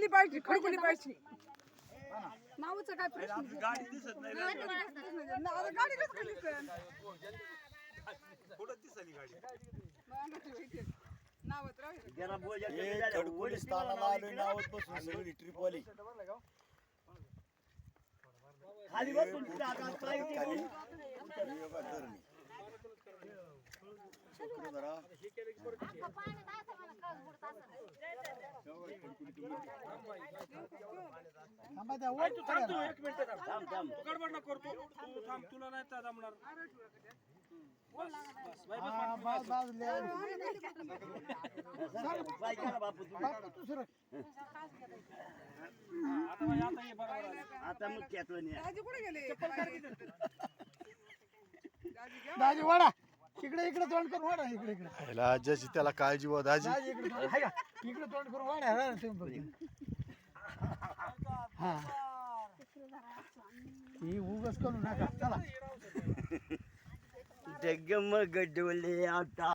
खडकुली पाहिजे? खडकुली पाहिजे? नावाचं काय प्रश्न? गाडी दिसत नाही आता गाडी कसं दिसेल? कुठं दिसली गाडी? राहू. हे सगळी ट्रिप खाली तुमची थांब तू गडबड नको करू तू तू थांब तुला नाही तर जमणार. बाई करा बापू तुम्ही. आता बाई, आता ये बरोबर आहे. आता मग त्यातलं नाही. दाजी कुठे गेले? दाजी वाडा इकडे इकडे तोंड करून वाडा इकडे इकडे. ज्याची त्याला काळजी व दाजी दाजी इकडे तोंड- हाय का? इकडे तोंड करून वाडा हा, तुम्ही बघा. हा. ही उगच करू नका चला. जगमग डोले आता.